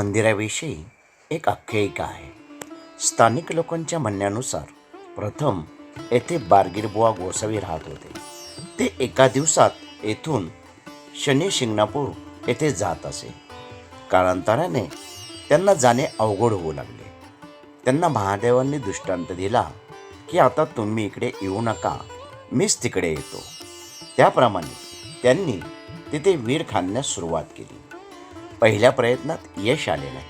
मंदिराविषयी एक आख्यायिका आहे. स्थानिक लोकांच्या म्हणण्यानुसार प्रथम येथे बारगीरबुवा गोसावी राहत होते. ते एका दिवसात येथून शनी शिंगणापूर येथे जात असे. कालांतराने त्यांना जाणे अवघड होऊ लागले. त्यांना महादेवांनी दृष्टांत दिला की आता तुम्ही इकडे येऊ नका मीच तिकडे येतो. त्याप्रमाणे त्यांनी तिथे वीर खाण्यास सुरुवात केली. पहिल्या प्रयत्नात यश आले नाही.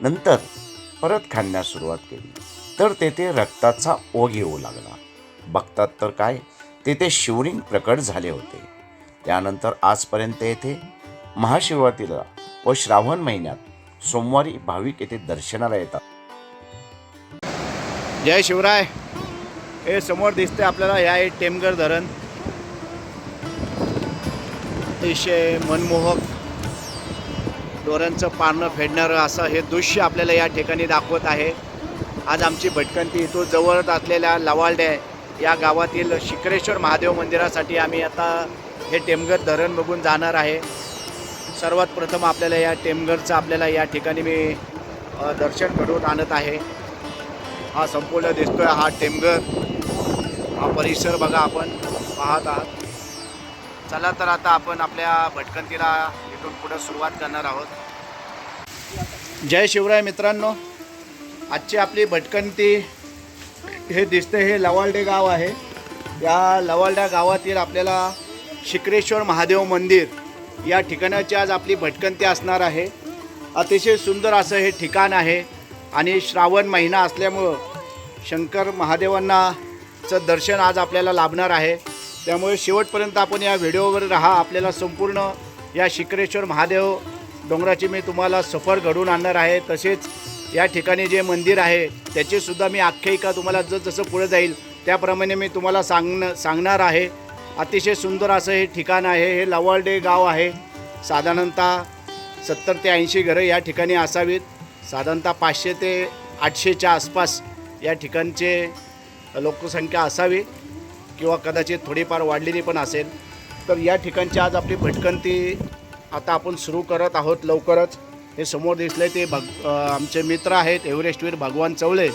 नंतर परत खाण्यास सुरुवात केली. तर तेथे रक्ताचा ओघ येऊ लागला. बघतात तर काय तेथे शिवलिंग प्रकट झाले होते. त्यानंतर आजपर्यंत येथे महाशिवरात्रीला व श्रावण महिन्यात सोमवारी भाविक येथे दर्शनाला येतात. जय शिवराय. हे समोर दिसते आपल्याला या आहे धरण. अतिशय मनमोहक दोऱ्यांचं पानं फेडणारं असं हे दृश्य आपल्याला या ठिकाणी दाखवत आहे. आज आमची भटकंती इथून जवळच असलेल्या लवाळडे या गावातील शिकरेश्वर महादेव मंदिरासाठी आम्ही आता हे टेमघर धरण बघून जाणार आहे. सर्वात प्रथम आपल्याला या टेमघरचं आपल्याला या ठिकाणी मी दर्शन घडवून आणत आहे. हा संपूर्ण दिसतोय हा टेमघर. हा परिसर बघा आपण पाहत आहात. चला तर आता आपण आपल्या भटकंतीला इथून पुढं सुरुवात करणार आहोत. जय शिवराय मित्रांनो. आजची आपली भटकंती हे दिसते हे लवालडे गाव आहे. या लवालडा गावातील आपल्याला शिक्रेश्वर महादेव मंदिर या ठिकाणाची आज आपली भटकंती असणार आहे. अतिशय सुंदर असं हे ठिकाण आहे आणि श्रावण महिना असल्यामुळं शंकर महादेवांनाचं दर्शन आज आपल्याला लाभणार आहे. त्यामुळे शेवटपर्यंत आपण या व्हिडिओवर राहा. आपल्याला संपूर्ण या शिक्रेश्वर महादेव डोंगराची मी तुम्हाला सफर घडवून आणणार आहे. तसेच या ठिकाणी जे मंदिर आहे त्याचीसुद्धा मी आख्यायिका तुम्हाला जसजसं पुढे जाईल त्याप्रमाणे मी तुम्हाला सांगणं सांगणार आहे. अतिशय सुंदर असं हे ठिकाण आहे. हे लवाळडे गाव आहे. साधारणतः सत्तर ते ऐंशी घरं या ठिकाणी असावीत. साधारणतः पाचशे ते आठशेच्या आसपास या ठिकाणचे लोकसंख्या असावी किंवा कदाचित थोडीफार वाढलेली पण असेल. तर या ठिकाणची आज आपली भटकंती आता आपण सुरू करत आहोत लवकरच. हे समोर दिसले ते भग आमचे मित्र आहेत एव्हरेस्टवीर भगवान चवळे.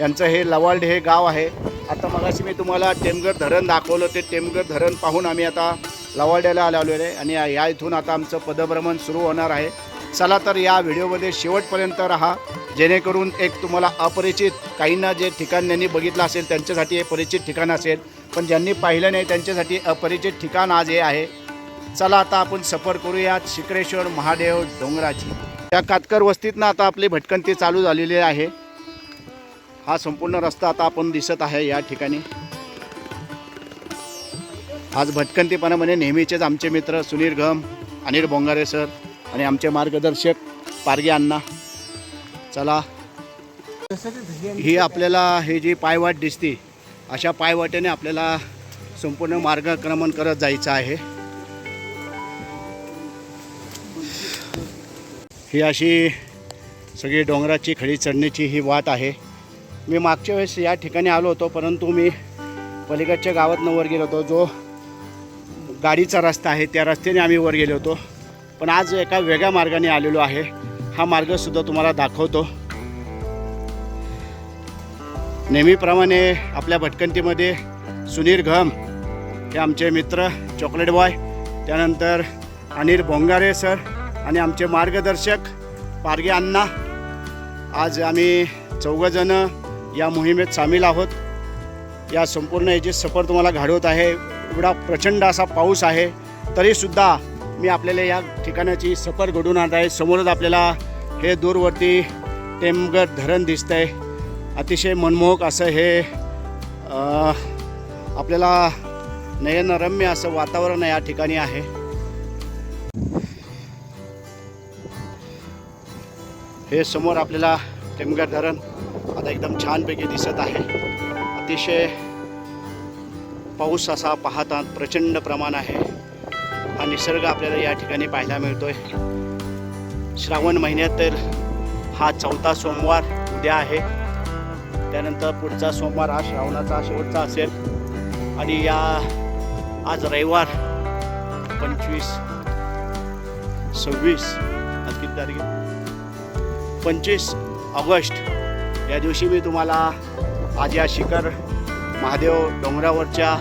यांचं हे लवाल्ड हे गाव आहे. आता मगाशी मी तुम्हाला टेमगर धरण दाखवलं ते टेमघर धरण पाहून आम्ही आता लवाल्ड्याला आलेलो आहे आणि या- इथून आता आमचं पदभ्रमण सुरू होणार आहे. चला तर या व्हिडिओमध्ये शेवटपर्यंत राहा. जेणेकरून एक तुम्हाला अपरिचित काहींना जे ठिकाण त्यांनी बघितलं असेल त्यांच्यासाठी हे परिचित ठिकाण असेल पण ज्यांनी पाहिलं नाही त्यांच्यासाठी अपरिचित ठिकाण आज हे आहे. चला आता आपण सफर करूयात शिक्रेश्वर महादेव डोंगराची. त्या कातकर वस्तीतनं आता आपली भटकंती चालू झालेली आहे. हा संपूर्ण रस्ता आता आपण दिसत आहे या ठिकाणी. आज भटकंतीपणामध्ये नेहमीचेच आमचे मित्र सुनील घम अनिल बोंगारे सर आणि आमचे मार्गदर्शक पारगे अण्णा. चला. ही आपल्याला हे जी पायवाट दिसते अशा पायवाटेने आपल्याला संपूर्ण मार्गक्रमण करत जायचं आहे. ही अशी सगळी डोंगराची खडी चढण्याची ही वाट आहे. मी मागच्या वेळेस या ठिकाणी आलो होतो परंतु मी पलीकडच्या गावातनं वर गेलो होतो. जो गाडीचा रस्ता आहे त्या रस्त्याने आम्ही वर गेलो होतो. पण आज एका वेगळ्या मार्गाने आलेलो आहे. हा मार्गसुद्धा तुम्हाला दाखवतो. नेहमीप्रमाणे आपल्या भटकंतीमध्ये सुनील घम हे आमचे मित्र चॉकलेट बॉय त्यानंतर अनिल भोंगारे सर आणि आमचे मार्गदर्शक पारगे अण्णा. आज आम्ही चौघंजणं या मोहिमेत सामील आहोत. या संपूर्ण याची सफर तुम्हाला घडवत आहे. एवढा प्रचंड असा पाऊस आहे तरीसुद्धा मी आपल्याला या ठिकाणाची सफर घडवून आणत आहे. समोरच आपल्याला हे दूरवरती टेमगड धरण दिसतं आहे अतिशय मनमोहक असं हे आपल्याला नयनरम्य असं वातावरण या ठिकाणी आहे. हे समोर आपल्याला टेमघर धरण आता एकदम छानपैकी दिसत आहे. अतिशय पाऊस असा पाहता प्रचंड प्रमाण आहे. हा निसर्ग आपल्याला या ठिकाणी पाहायला मिळतोय. श्रावण महिन्यात तर हा चौथा सोमवार उद्या आहे. त्यानंतर पुढचा सोमवार हा श्रावणाचा शेवटचा असेल. आणि या आज रविवार पंचवीस सव्वीस आज किती तारीख पंचवीस ऑगस्ट या दिवशी मी तुम्हाला आज या शिखर महादेव डोंगरावरच्या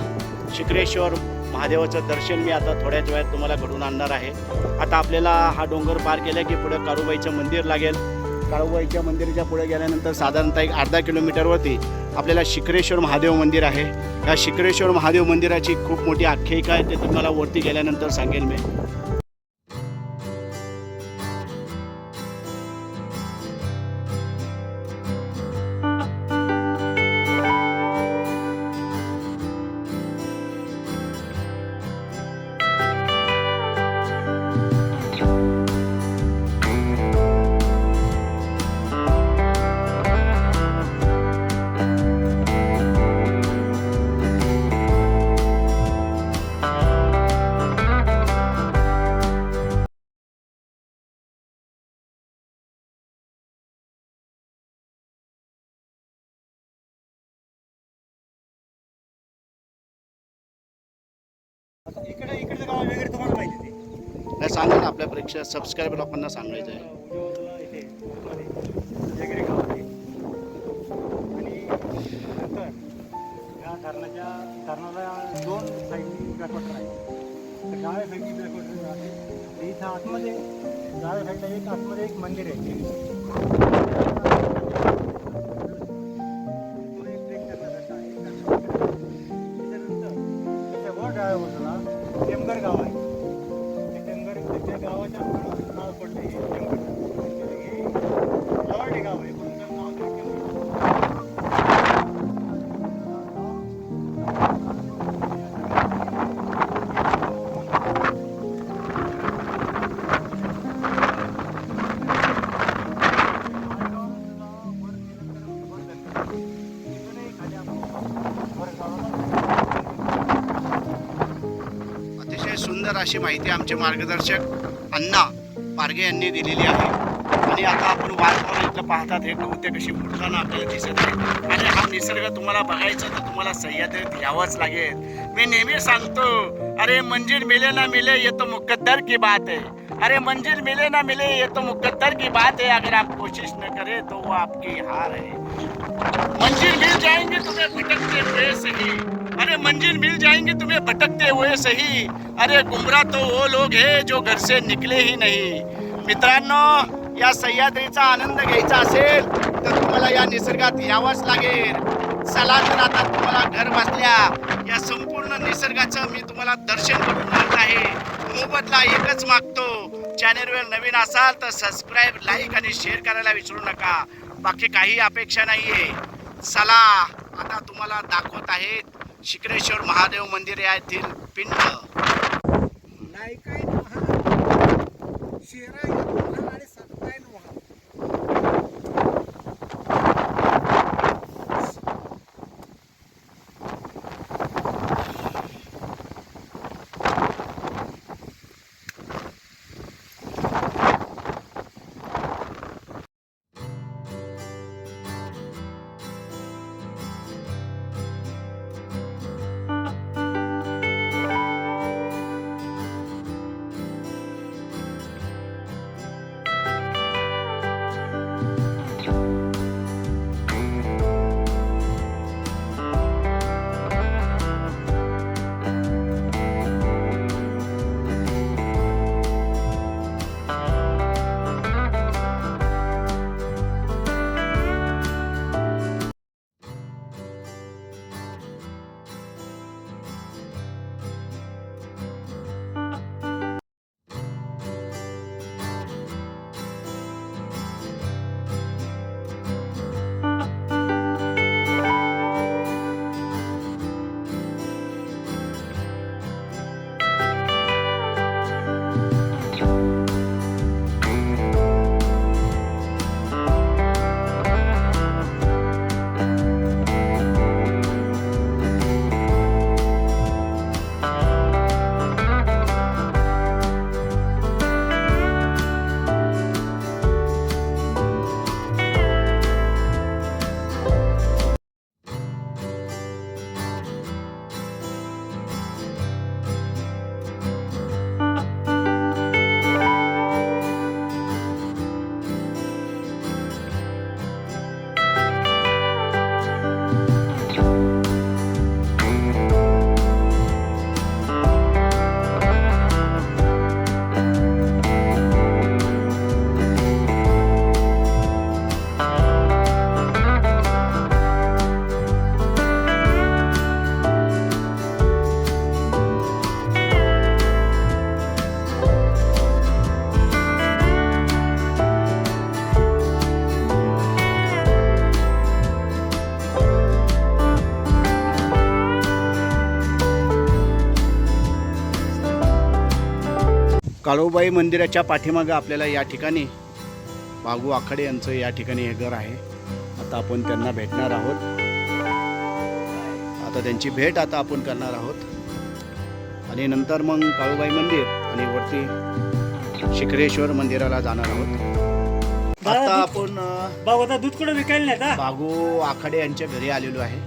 शिखरेश्वर महादेवाचं दर्शन मी आता थोड्याच वेळात तुम्हाला घडून आणणार आहे. आता आपल्याला हा डोंगर पार केला की पुढे काळूबाईचं मंदिर लागेल. काळूबाईच्या मंदिराच्या पुढे गेल्यानंतर साधारणतः एक अर्धा किलोमीटरवरती आपल्याला शिखरेश्वर महादेव मंदिर आहे. या शिखरेश्वर महादेव मंदिराची खूप मोठी आख्यायिका आहे ते तुम्हाला वरती गेल्यानंतर सांगेल मी. इकडे इकडचं गाव वगैरे तुम्हाला माहिती ते नाही सांगा ना आपल्या परीक्षा सबस्क्राईबर लोकांना सांगायचं आहे. उजवला इथे मध्ये वेगळे गाव आहे. आणि नंतर या धरणाच्या धरणाला दोन साईडनी बॅकवॉटर आहे तर डाव्या साईडनी बॅकवॉटर आहे इथं आतमध्ये डाव्या साईडला एक आतमध्ये एक मंदिर आहे. अशी माहिती आमचे मार्गदर्शक अण्णा मार्गे यांनी दिलेली आहे. आणि आता आपण वारंवार इथं पाहतात हे नव्हते कशी फुटताना आपल्याला दिसत आहे. आणि हा निसर्ग तुम्हाला बघायचा तर तुम्हाला सह्याद्रीत यावंच लागेल. मी नेहमी सांगतो अरे मंजिल मिले ना मिले ये तो मुकद्दर की बात आहे अरे मंजिल मिले ना मिले ये तो मुकद्दर की बात है. अगर आप कोशिश न करें तो वो आपकी हार है. मंजिल मिल जाएंगे तुम्हें अरे मिल जाएंगे तुम्हें भटकते हुए सही। अरे गुमराह तो वो लोग हे जो घर से निकले ही नहीं। मित्रांनो या सह्याद्रीचा आनंद घ्यायचा असेल तर तुम्हाला या निसर्गात यावंच लागेल. चला तर आता तुम्हाला घर बसल्या या संपूर्ण निसर्गाचं मी तुम्हाला दर्शन करून आणत आहे. मोबदला एकच मागतो. चॅनेलवर नवीन असाल तर सबस्क्राईब लाईक आणि शेअर करायला विसरू नका. बाकी काही अपेक्षा नाहीये. चला आता तुम्हाला दाखवत आहेत शिकरेश्वर महादेव मंदिर येथील पिंड. नाही काय काळोबाई मंदिराच्या पाठीमागं आपल्याला या ठिकाणी बागू आखाडे यांचं या ठिकाणी हे घर आहे. आता आपण त्यांना भेटणार आहोत. आता त्यांची भेट आता आपण करणार आहोत. आणि नंतर मग काळूबाई मंदिर आणि वरती शिखरेश्वर मंदिराला जाणार आहोत. आता आपण दूध कुठं विकायला बागू आखाडे यांच्या घरी आलेलो आहे.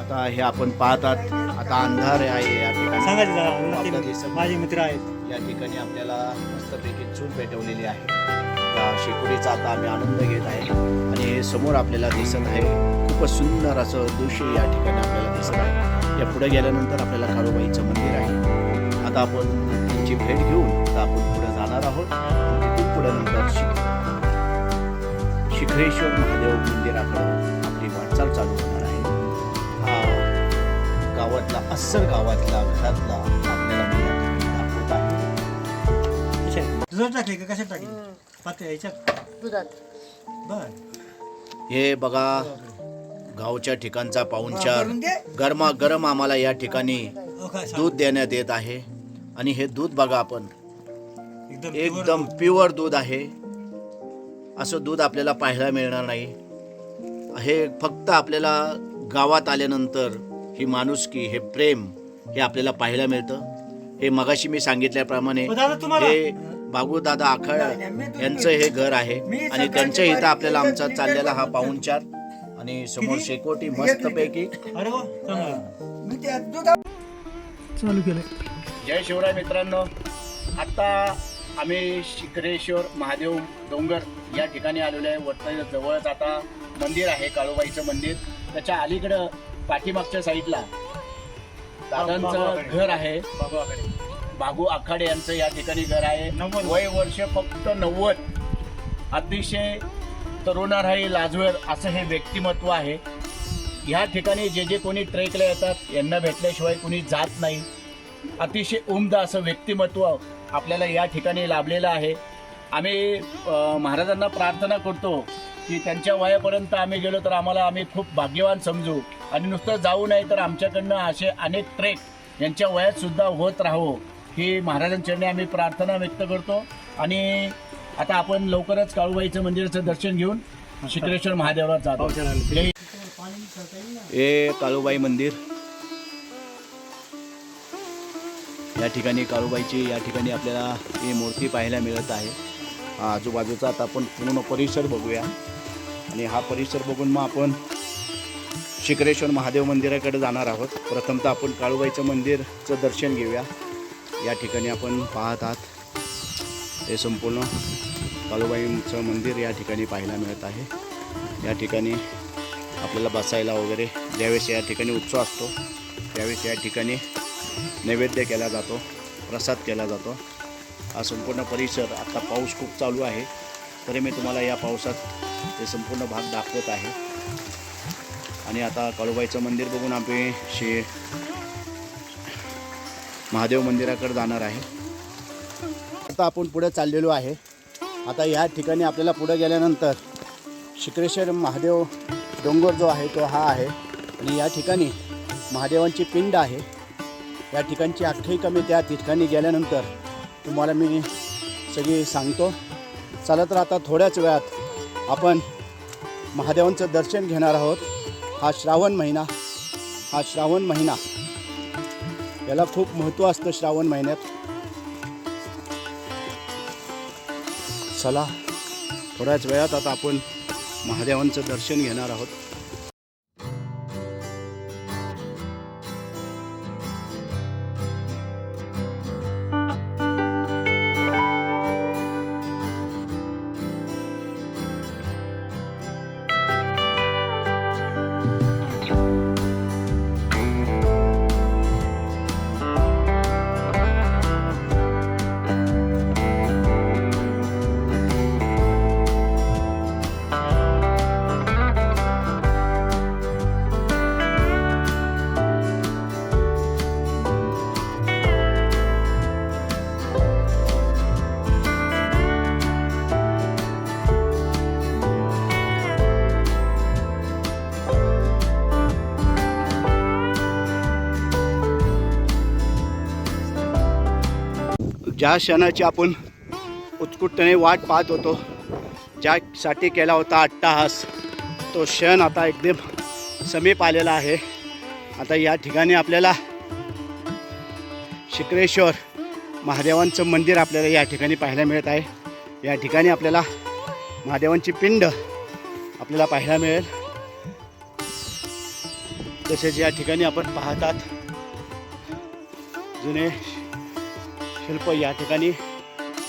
आता हे आपण पाहतात. आता अंधार आहे या ठिकाणी. माझे मित्र आहेत. या ठिकाणी आपल्याला मस्तपैकी चूल पेटवलेली आहे. त्या शेकोडीचा आता आम्ही आनंद घेत आहे आणि हे समोर आपल्याला दिसत आहे. खूपच सुंदर असं दृश्य या ठिकाणी आपल्याला दिसत आहे. या पुढे गेल्यानंतर आपल्याला खारोबाईचं मंदिर आहे. आता आपण त्यांची भेट घेऊन आता आपण पुढे जाणार आहोत. तिथून पुढे नंतर शिख शिखरेश्वर महादेव मंदिराकडे आपली वाटचाल चालू होणार आहे. हा गावातला अस्सल गावातला घरातला दुधात टाकले का? कशात टाकले? पाते याच्यात? दुधात. बर. हे बघा गावच्या ठिकाणचा पाहुणचार. गरमा गरम आम्हाला या ठिकाणी हो का, सांग. दूध देण्यात येत आहे. आणि हे दूध बघा आपण. एकदम एकदम प्युअर दूध आहे. असं दूध आपल्याला पाहायला मिळणार नाही. हे फक्त आपल्याला गावात आल्यानंतर ही माणुसकी हे प्रेम हे आपल्याला पाहायला मिळतं. हे मगाशी मी सांगितल्याप्रमाणे दादा तुम्हाला. हे बाबूदादा आखाड यांचं हे घर आहे आणि त्यांच्या इथं आपल्याला आमचा चाललेला हा पाहुणचार आणि समोर शेकोटी हो चांगलं. चालू केलं जय शिवराय मित्रांनो. आता आम्ही शिखरेश्वर महादेव डोंगर या ठिकाणी आलेलो आहे. वरती जवळच आता मंदिर आहे काळूबाईचं मंदिर. त्याच्या अलीकडं पाठीमागच्या साईडला दादांचं घर आहे. बाबाकडे. बागू आखाडे यांचं या ठिकाणी घर आहे. वय वर्ष फक्त नव्वद. अतिशय तरुणाराही लाजवेर असं हे व्यक्तिमत्व आहे. ह्या ठिकाणी जे जे कोणी ट्रेकला येतात यांना भेटल्याशिवाय कोणी जात नाही. अतिशय उमद असं व्यक्तिमत्व आपल्याला या ठिकाणी लाभलेलं आहे. आम्ही महाराजांना प्रार्थना करतो की त्यांच्या वयापर्यंत आम्ही गेलो तर आम्हाला आम्ही खूप भाग्यवान समजू. आणि नुसतं जाऊ नाही तर आमच्याकडनं असे अनेक ट्रेक यांच्या वयात सुद्धा होत राहो. ही महाराजांचरणी आम्ही प्रार्थना व्यक्त करतो. आणि आता आपण लवकरच काळूबाईचं मंदिराचं दर्शन घेऊन शिक्रेश्वर महादेवाला जातो. हे काळूबाई मंदिर. या ठिकाणी काळूबाईची या ठिकाणी आपल्याला ही मूर्ती पाहायला मिळत आहे. आजूबाजूचा आता आपण पूर्ण परिसर बघूया. आणि हा परिसर बघून मग आपण शिकरेश्वर महादेव मंदिराकडे जाणार आहोत. प्रथमतः आपण काळूबाईचं मंदिरचं दर्शन घेऊया. या ठिकाणी आपण पाहत आहात. हे संपूर्ण काळूबाईचं मंदिर या ठिकाणी पाहायला मिळत आहे. या ठिकाणी आपल्याला बसायला वगैरे ज्यावेळेस या ठिकाणी उत्सव असतो त्यावेळेस या ठिकाणी नैवेद्य केला जातो प्रसाद केला जातो. हा संपूर्ण परिसर आत्ता पाऊस खूप चालू आहे. तरी मी तुम्हाला या पावसात हे संपूर्ण भाग दाखवत आहे. आणि आता काळूबाईचं मंदिर बघून आम्ही शे महादेव मंदिराकडे जाणार आहे. आता आपण पुढे चाललेलो आहे. आता या ठिकाणी आपल्याला पुढे गेल्यानंतर शिक्रेश्वर महादेव डोंगर जो आहे तो हा आहे. आणि या ठिकाणी महादेवांची पिंड आहे. या ठिकाणची आख्यायिका मी त्या ठिकाणी गेल्यानंतर तुम्हाला मी सगळी सांगतो. चला तर आता थोड्याच वेळात आपण महादेवांचं दर्शन घेणार आहोत. हा श्रावण महिना. हा श्रावण महिना. याला खूप महत्त्व असतं श्रावण महिन्यात. चला थोड्याच वेळात आता आपण महादेवांचं दर्शन घेणार आहोत. ज्या क्षणाची आपण उत्स्फूर्तपणे वाट पाहत होतो ज्यासाठी केला होता अट्टाहास तो क्षण आता एकदम समीप आलेला आहे. आता या ठिकाणी आपल्याला शिक्रेश्वर महादेवांचं मंदिर आपल्याला या ठिकाणी पाहायला मिळत आहे. या ठिकाणी आपल्याला महादेवांची पिंड आपल्याला पाहायला मिळेल. तसेच या ठिकाणी आपण पाहतात जुने शिल्प या ठिकाणी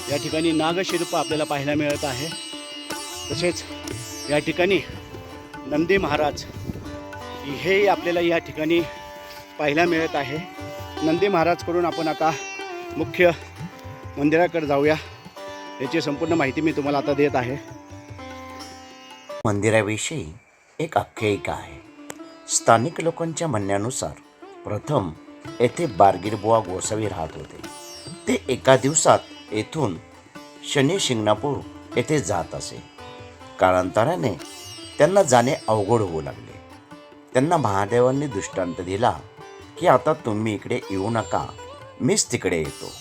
या ठिकाणी नागशिल्प आपल्याला पाहायला मिळत आहे. तसेच या ठिकाणी नंदी महाराज हे आपल्याला या ठिकाणी पाहायला मिळत आहे. नंदी महाराजकडून आपण आता मुख्य मंदिराकडे जाऊया. याची संपूर्ण माहिती मी तुम्हाला आता देत आहे. मंदिराविषयी एक आख्यायिका आहे. स्थानिक लोकांच्या म्हणण्यानुसार प्रथम येथे बारगीरबुवा गोसावी राहत होते. ते एका दिवसात येथून शनी शिंगणापूर येथे जात असे. कालांतराने त्यांना जाणे अवघड होऊ लागले. त्यांना महादेवांनी दृष्टांत दिला की आता तुम्ही इकडे येऊ नका मीच तिकडे येतो.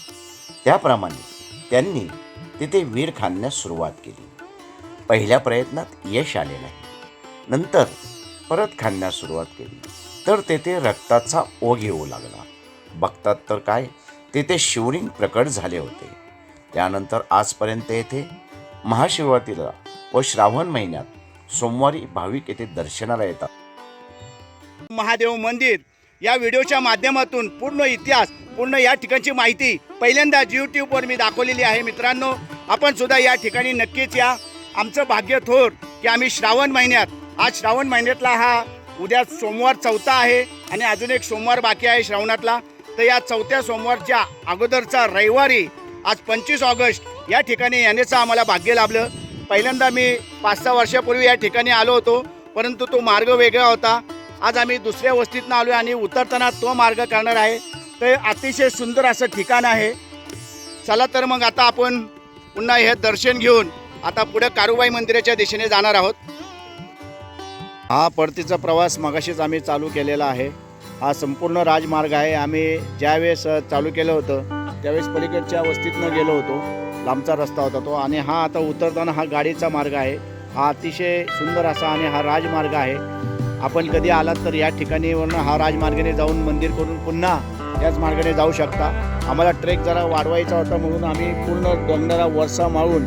त्याप्रमाणे त्यांनी तिथे वीर खाणण्यास सुरुवात केली. पहिल्या प्रयत्नात यश आले नाही. नंतर परत खाण्यास सुरुवात केली. तर तेथे रक्ताचा ओघ येऊ लागला. बघतात तर काय? तेथे शिवलिंग प्रकट झाले होते. त्यानंतर आजपर्यंत येथे महाशिवरात्रीला व श्रावण महिन्यात सोमवारी भाविक येथे दर्शनाला येतात. महादेव मंदिर या व्हिडिओच्या माध्यमातून पूर्ण इतिहास पूर्ण या ठिकाणची माहिती पहिल्यांदा यूट्यूबवर मी दाखवलेली आहे मित्रांनो. आपण सुद्धा या ठिकाणी नक्कीच या. आमचं भाग्य थोर की आम्ही श्रावण महिन्यात आज श्रावण महिन्यातला हा उद्या सोमवार चौथा आहे आणि अजून एक सोमवार बाकी आहे श्रावणातला. तर या चौथ्या सोमवारच्या अगोदरचा रविवारी आज पंचवीस ऑगस्ट या ठिकाणी येण्याचं आम्हाला भाग्य लाभलं. पहिल्यांदा मी पाच सहा वर्षापूर्वी या ठिकाणी आलो होतो परंतु तो मार्ग वेगळा होता. आज आम्ही दुसऱ्या वस्तीतनं आलो आहे आणि उतरताना तो मार्ग करणार आहे. ते अतिशय सुंदर असं ठिकाण आहे. चला तर मग आता आपण पुन्हा हे दर्शन घेऊन आता पुढे कारुबाई मंदिराच्या दिशेने जाणार आहोत. हा परतीचा प्रवास मगाशीच आम्ही चालू केलेला आहे. हा संपूर्ण राजमार्ग आहे. आम्ही ज्यावेळेस चालू केलं होतं त्यावेळेस पलीकडच्या वस्तीतनं गेलो होतो. लांबचा रस्ता होता तो. आणि हा आता उतरताना हा गाडीचा मार्ग आहे. हा अतिशय सुंदर असा आणि हा राजमार्ग आहे. आपण कधी आलात तर या ठिकाणीवरून हा राजमार्गाने जाऊन मंदिर करून पुन्हा याच मार्गाने जाऊ शकता. आम्हाला ट्रेक जरा वाढवायचा होता म्हणून आम्ही पूर्ण डोंगराला वरसा माळून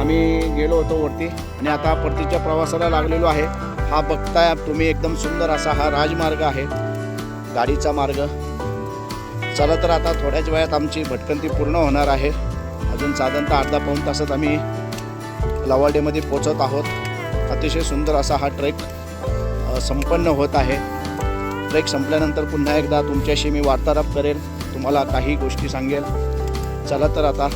आम्ही गेलो होतो वरती. आणि आता परतीच्या प्रवासाला लागलेलो आहे. हा बघताय तुम्ही एकदम सुंदर असा हा राजमार्ग आहे. गाडीचा मार्ग. चला तर आता थोड्याच वेळात आमची भटकंती पूर्ण होणार आहे. अजून साधारणतः अर्धा पाऊण तासात आम्ही लवाडेमध्ये पोचत आहोत. अतिशय सुंदर असा हा ट्रेक संपन्न होत आहे. ट्रेक संपल्यानंतर पुन्हा एकदा तुमच्याशी मी वार्तालाप करेल तुम्हाला काही गोष्टी सांगेल. चला तर आता